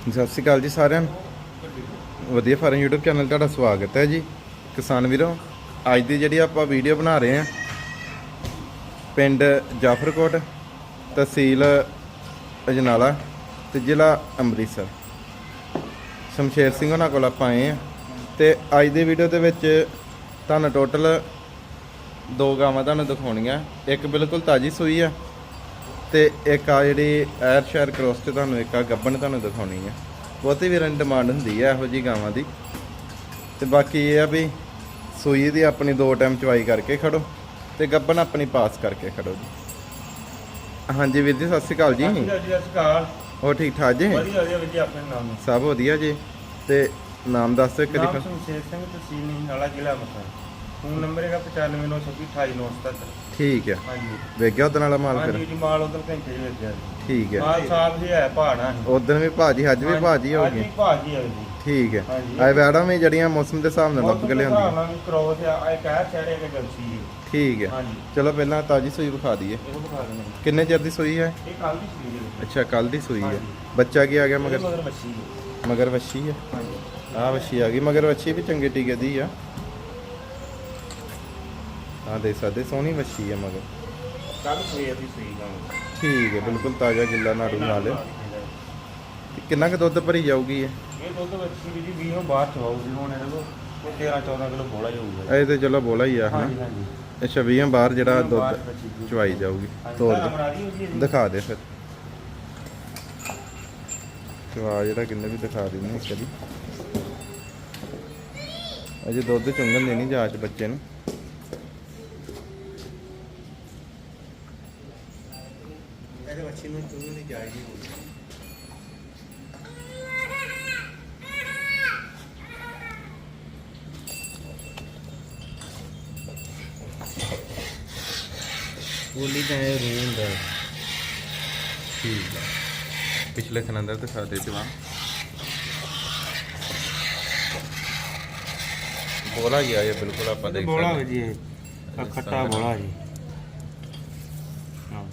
ਸਤਿ ਸ਼੍ਰੀ ਅਕਾਲ ਜੀ ਸਾਰਿਆਂ ਨੂੰ। ਵਧੀਆ ਫਾਰਮ YouTube ਚੈਨਲ ਤੁਹਾਡਾ ਸਵਾਗਤ ਹੈ ਜੀ। ਕਿਸਾਨ ਵੀਰੋ, ਅੱਜ ਦੀ ਜਿਹੜੀ ਆਪਾਂ ਵੀਡੀਓ ਬਣਾ ਰਹੇ ਹਾਂ, ਪਿੰਡ ਜਾਫਰਕੋਟ ਤਹਿਸੀਲ ਅਜਨਾਲਾ ਤੇ ਜ਼ਿਲ੍ਹਾ ਅੰਮ੍ਰਿਤਸਰ। ਸ਼ਮਸ਼ੇਰ ਸਿੰਘ ਉਹਨਾਂ ਕੋਲ ਆਪਾਂ ਆਏ ਹਾਂ ਤੇ ਅੱਜ ਦੀ ਵੀਡੀਓ ਦੇ ਵਿੱਚ ਤੁਹਾਨੂੰ ਟੋਟਲ ਦੋ ਗਾਵਾਂ ਤੁਹਾਨੂੰ ਦਿਖਾਉਣੀਆਂ। ਇੱਕ ਬਿਲਕੁਲ ਤਾਜੀ ਸੂਈ ਆ ਤੇ ਇੱਕ ਆ ਜਿਹੜੀ ਐਰ ਸ਼ਹਿਰ ਕ੍ਰੋਸ ਤੇ ਤੁਹਾਨੂੰ ਇੱਕ ਆ ਗੱਬਣ ਤੁਹਾਨੂੰ ਦਿਖਾਉਣੀ ਆ। ਬਹੁਤੀ ਵੀ ਰਨ ਡਿਮਾਂਡ ਹੁੰਦੀ ਆ ਇਹੋ ਜੀ ਗਾਵਾਂ ਦੀ। ਤੇ ਬਾਕੀ ਇਹ ਆ ਵੀ ਸੂਈ ਦੀ ਆਪਣੀ ਦੋ ਟਾਈਮ ਚਵਾਈ ਕਰਕੇ ਖੜੋ ਤੇ ਗੱਬਣ ਆਪਣੀ ਪਾਸ ਕਰਕੇ ਖੜੋ ਜੀ। ਹਾਂਜੀ ਵੀਰ ਜੀ ਸਤਿ ਸ਼੍ਰੀ ਅਕਾਲ ਜੀ। ਅਸਕਾਲ ਹੋਰ ਠੀਕ ਠਾਕ ਜੀ? ਵਧੀਆ ਵਧੀਆ ਵਧੀਆ ਆਪਣੇ ਨਾਮ ਸਭ ਵਧੀਆ ਜੀ। ਤੇ ਨਾਮ ਦੱਸ ਦਿਓ ਨਾਮ ਸ਼ਮਸ਼ੇਰ ਸਿੰਘ ਤਹਿਸੀਲ ਨੀਨਾਲਾ ਜ਼ਿਲ੍ਹਾ ਮਸਾ ਫੋਨ ਨੰਬਰ ਹੈਗਾ 9596289977 ਠੀਕ ਹੈ ਹਾਂਜੀ। ਵੇਖ ਗਿਆ ਉਹਦੇ ਨਾਲ ਮਾਲ ਫਿਰ? ਹਾਂਜੀ ਜੀ ਮਾਲ ਉਧਰ ਘੰਟੇ ਦੇ ਵਿੱਚ ਆ ਜੀ। ਠੀਕ ਹੈ ਮਾਲ ਸਾਹਿਬ ਜੀ ਹੈ ਪਹਾੜਾ ਉਦੋਂ ਵੀ ਭਾਜੀ ਅੱਜ ਵੀ ਭਾਜੀ ਹੋ ਅੱਜ ਗਏ ਵੀ ਭਾਜੀ ਹੈ ਜੀ। ਠੀਕ ਹੈ ਹਾਂਜੀ। ਆਏ ਵੈੜਾਂ ਵੀ ਜੜੀਆਂ ਮੌਸਮ ਦੇ ਹਿਸਾਬ ਨਾਲ ਲੱਭ ਕੇ ਲਿਆਉਂਦੀਆਂ। ਲਿਆਂਦੀ ਕ੍ਰੋਸ ਆ ਇੱਕ ਹੈ ਚੜੇ ਕੇ ਗਲਸੀ ਹੈ। ਠੀਕ ਹੈ ਹਾਂਜੀ। ਚਲੋ ਪਹਿਲਾਂ ਤਾਜੀ ਸੂਈ ਵਿਖਾ ਦਈਏ। ਇਹਨੂੰ ਦਿਖਾ ਦਿੰਦੇ ਹਾਂ। ਕਿੰਨੇ ਚਿਰ ਦੀ ਸੂਈ ਹੈ? ਇਹ ਕੱਲ ਦੀ ਸੀ ਜੀ ਅੱਛਾ ਕੱਲ ਦੀ ਸੂਈ ਹੈ। ਹਾਂਜੀ। ਬੱਚਾ ਕੀ ਆ ਗਿਆ ਮਗਰ? ਮਗਰ ਹੈ। ਵੱਛੀ ਹੈ। ਹਾਂਜੀ। ਵੱਛੀ ਆ ਗਈ। ਮਗਰ ਵੱਛੀ ਵੀ ਚੰਗੇ ਟੀਕੇ ਦੀ ਆ। ਆ ਦੇ ਸਕਦੇ ਸੋਹਣੀ ਵੱਛੀ ਹੈ ਮਗਰ। ਕੱਲ ਸਵੇਰ ਦੀ ਸੂਈ ਗਾਂ ਠੀਕ ਹੈ ਬਿਲਕੁਲ ਤਾਜ਼ਾ ਗਿੱਲਾ ਨਾੜੂ ਨਾਲ। ਤੇ ਕਿੰਨਾ ਕੁ ਦੁੱਧ ਭਰੀ ਜਾਊਗੀ ਇਹ? ਇਹ ਦੁੱਧ ਬੱਚੀ ਵੀ ਜੀ 20 ਨੂੰ ਬਾਹਰ ਚਵਾਉਗੀ ਹੁਣ ਇਹਦੇ ਕੋਲ। 13 14 ਕਿਲੋ ਬੋਲਾ ਹੀ ਹੋਊਗਾ ਇਹ ਤੇ ਚਲੋ ਬੋਲਾ ਹੀ ਆ ਹਨਾ? ਹਾਂਜੀ ਹਾਂਜੀ। ਅੱਛਾ 20 ਬਾਹਰ ਜਿਹੜਾ ਦੁੱਧ। ਚਵਾਈ ਜਾਊਗੀ। ਤੋੜ ਦੇ। ਹੈ। ਦਿਖਾ ਦੇ ਫਿਰ। ਚਵਾ ਜਿਹੜਾ ਕਿੰਨੇ ਵੀ ਦਿਖਾ ਦਿੰਦੇ ਇੱਕ ਵਾਰੀ। ਅਜੇ ਦੁੱਧ ਚੁੰਗਣ ਦੇਣੀ ਜਾਂਚ ਬੱਚੇ ਨੂੰ। ਇਹਦੇ ਬੱਚੀ ਨੂੰ ਚੂਹੇ ਨਹੀਂ ਜਾਏਗੀ ਬੋਲੀ ਤਾਂ ਇਹ ਰੂਨ ਦਾ ਠੀਕ ਹੈ। ਪਿਛਲੇ ਸਿਲੰਡਰ ਦਿਖਾ ਦੇ ਜਵਾ ਬੋਲਾ ਗਿਆ ਇਹ ਬਿਲਕੁਲ ਆਪਾਂ ਦੇਖ ਬੋਲਾ ਸਕਦੇ ਜੀ ਇਹ ਖੱਟਾ ਬੋਲਾ ਜੀ ਹਾਂ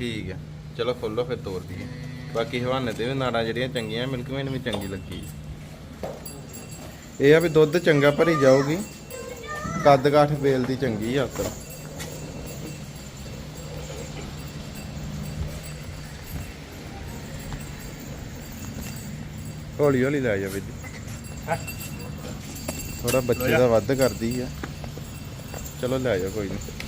ਠੀਕ ਹੈ ਚਲੋ ਖੋਲੋ ਫਿਰ ਤੋੜ ਦਈਏ। ਬਾਕੀ ਹਵਾਨੇ ਤੇ ਵੀ ਨਾੜਾਂ ਜਿਹੜੀਆਂ ਚੰਗੀਆਂ ਮਿਲਕ ਮੈਨ ਵੀ ਚੰਗੀ ਲੱਗੀ। ਇਹ ਆ ਵੀ ਦੁੱਧ ਚੰਗਾ ਭਰੀ ਜਾਊਗੀ। ਕੱਦ ਕਾਠ ਬੇਲ ਦੀ ਚੰਗੀ ਆ ਉੱਤਰ। ਹੌਲੀ ਹੌਲੀ ਲੈ ਜਾਵੇ ਜੀ ਥੋੜਾ ਬੱਚੇ ਦਾ ਵੱਧ ਕਰਦੀ ਆ। ਚਲੋ ਲੈ ਜਾ ਕੋਈ ਨਹੀਂ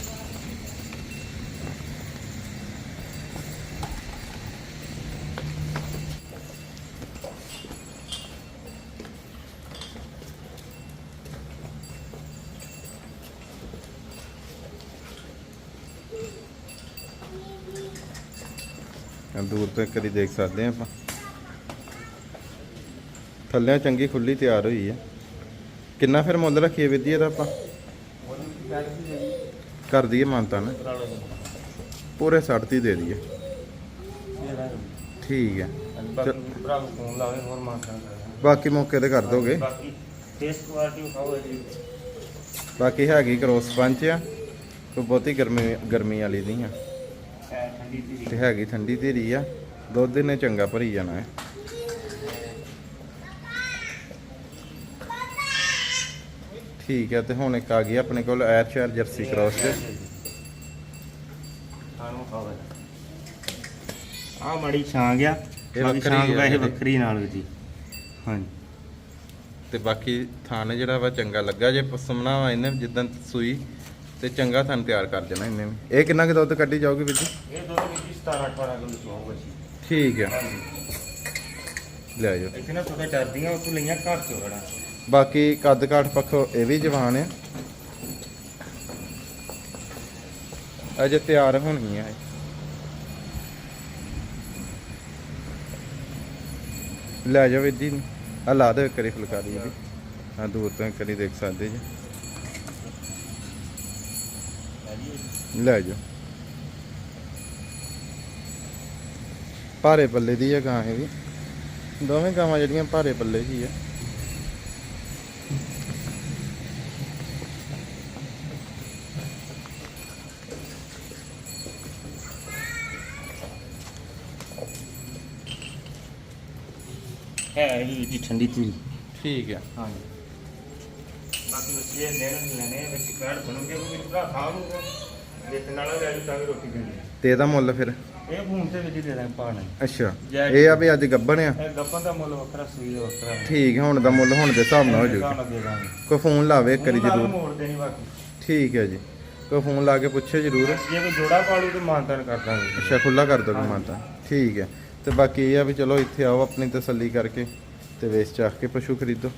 ਦੂਰ ਤੋਂ ਇੱਕ ਵਾਰੀ ਦੇਖ ਸਕਦੇ ਆ ਆਪਾਂ। ਥੱਲੇ ਚੰਗੀ ਖੁੱਲੀ ਤਿਆਰ ਹੋਈ ਹੈ। ਕਿੰਨਾ ਫਿਰ ਮੁੱਲ ਰੱਖੀਏ ਵੀਰ ਜੀ ਇਹਦਾ ਆਪਾਂ? ਕਰ ਦਈਏ ਮਾਨਤਾ ਨਾ। ਪੂਰੇ 60 ਦੀ ਦੇ ਦਈਏ। ਠੀਕ ਹੈ। ਬਾਕੀ ਮੌਕੇ ਤੇ ਕਰ ਦੋਗੇ। ਬਾਕੀ ਹੈਗੀ ਕਰੋਸ ਪੰਚ ਆ ਕੋਈ ਬਹੁਤੀ ਗਰਮੀ ਗਰਮੀ ਵਾਲੀ ਨਹੀਂ ਆ। ਤੇ ਹੈਗੀ ਠੰਡੀ ਧੀਰੀ ਆ। ਦੁੱਧ ਨੇ ਚੰਗਾ ਭਰੀ ਜਾਣਾ ਹੈ। ਠੀਕ ਹੈ ਤੇ ਹੁਣ ਇੱਕ ਆ ਗਈ ਆਪਣੇ ਕੋਲ ਐਰ ਸ਼ਹਿਰ ਜਰਸੀ ਕ੍ਰਾਸ ਤੇ। ਆ ਮੜੀ ਛਾਂ ਗਿਆ ਇਹ ਵੱਖਰੀ ਵੈਸੇ। ਵੱਖਰੀ ਨਾਲ ਜੀ ਹਾਂਜੀ। ਤੇ ਬਾਕੀ ਥਾਨ ਜਿਹੜਾ ਵਾ ਚੰਗਾ ਲੱਗਾ। ਜੇ ਪਸਮਣਾ ਵਾ ਇਹਨੇ ਜਿੱਦਾਂ ਸੂਈ ਤੇ ਚੰਗਾ ਥਾਨ ਤਿਆਰ ਕਰ ਦੇਣਾ ਇਹਨੇ ਵੀ। ਇਹ ਕਿੰਨਾ ਕੁ ਦੁੱਧ ਕੱਢੀ ਜਾਊਗੀ ਵੀਰ ਜੀ? ਇਹ ਦੁੱਧ ਵਿੱਚ 17 18 ਕਿਲੋ ਜੀ। ਠੀਕ ਲੈ ਜਾਓ ਇੱਥੇ ਨਾ ਥੋੜਾ ਡਰਦੀਆਂ ਉਹ ਤੋਂ ਲਈਆਂ ਘਰ ਚੋਂ ਰੜਾ ਬਾਕੀ ਕੱਦ ਕਾਠ ਪੱਖੋਂ ਇਹ ਵੀ ਜਵਾਨ ਹੈ ਅਜੇ ਤਿਆਰ ਹੋਣੀ ਹੈ ਲੈ ਜਾਓ ਵੀਰ ਜੀ ਆ ਲਾ ਦਿਓ ਇੱਕ ਵਾਰੀ ਫੁਲਕਾਰੀ ਇਹਦੀ। ਆ ਦੂਰ ਤੋਂ ਇੱਕ ਵਾਰੀ ਦੇਖ ਸਕਦੇ ਜੀ। ਲੈ ਜਾਓ ਭਾਰੇ ਪੱਲੇ ਦੀ ਹੈ ਗਾਂ ਇਹ ਵੀ। ਦੋਵੇਂ ਗਾਵਾਂ ਜਿਹੜੀਆਂ ਭਾਰੇ ਪੱਲੇ ਦੀ ਹੈ ਇਹਦੀ ਵੀਰ ਜੀ ਠੰਡੀ ਧੀਰੀ ਠੀਕ ਹੈ ਹਾਂਜੀ। ਬਾਕੀ ਬੱਚੇ ਲੈਣ ਲੈਣੇ ਵਿੱਚ ਕਾਰਡ ਬਣੂਗੇ ਉਹ ਮੇਰੇ ਭਰਾ ਸਾਹਿਬ ਨੂੰ ਵੇਚਣ ਵਾਲਾ ਲੈ ਜੂ ਤਾਂ ਵੀ ਰੋਟੀ ਦੇਣੀ ਤੇ ਇਹਦਾ ਮੁੱਲ ਫਿਰ? ਇਹ ਫੋਨ ਤੇ ਵਿੱਚ ਹੀ ਦੇ ਪਾਣ। ਅੱਛਾ ਇਹ ਆ ਵੀ ਅੱਜ ਗੱਬਣ ਆ? ਇਹ ਗੱਪਾਂ ਦਾ ਮੁੱਲ ਵੱਖਰਾ ਸੂਈ ਦਾ ਵੱਖਰਾ। ਠੀਕ ਹੈ ਹੁਣ ਦਾ ਮੁੱਲ ਹੁਣ ਦੇ ਹਿਸਾਬ ਨਾਲ ਹੋ ਹਿਸਾਬ ਜਾਊਗਾ ਨਾਲ ਦੇ ਦਾਂਗੇ। ਕੋਈ ਫੋਨ ਲਾਵੇ ਇੱਕ ਵਾਰੀ ਉਹਨਾਂ ਨੂੰ ਜ਼ਰੂਰ। ਮੋੜ ਦੇਣੀ ਬਾਕੀ। ਠੀਕ ਹੈ ਜੀ। ਕੋਈ ਫੋਨ ਲਾ ਕੇ ਪੁੱਛੇ ਜ਼ਰੂਰ। ਜੇ ਕੋਈ ਜੋੜਾ ਪਾਲੂ ਤੇ ਮਾਨਤਾਨ ਕਰ ਦਾਂਗੇ। ਅੱਛਾ ਖੁੱਲਾ ਕਰ ਦੋਗੇ ਮਾਤਾ ਠੀਕ ਹੈ। ਤੇ ਬਾਕੀ ਇਹ ਆ ਵੀ ਚਲੋ ਇੱਥੇ ਆਓ ਆਪਣੀ ਤਸੱਲੀ ਕਰਕੇ ਤੇ ਵੇਚ ਚਾਖ ਕੇ ਪਸ਼ੂ ਖਰੀਦੋ।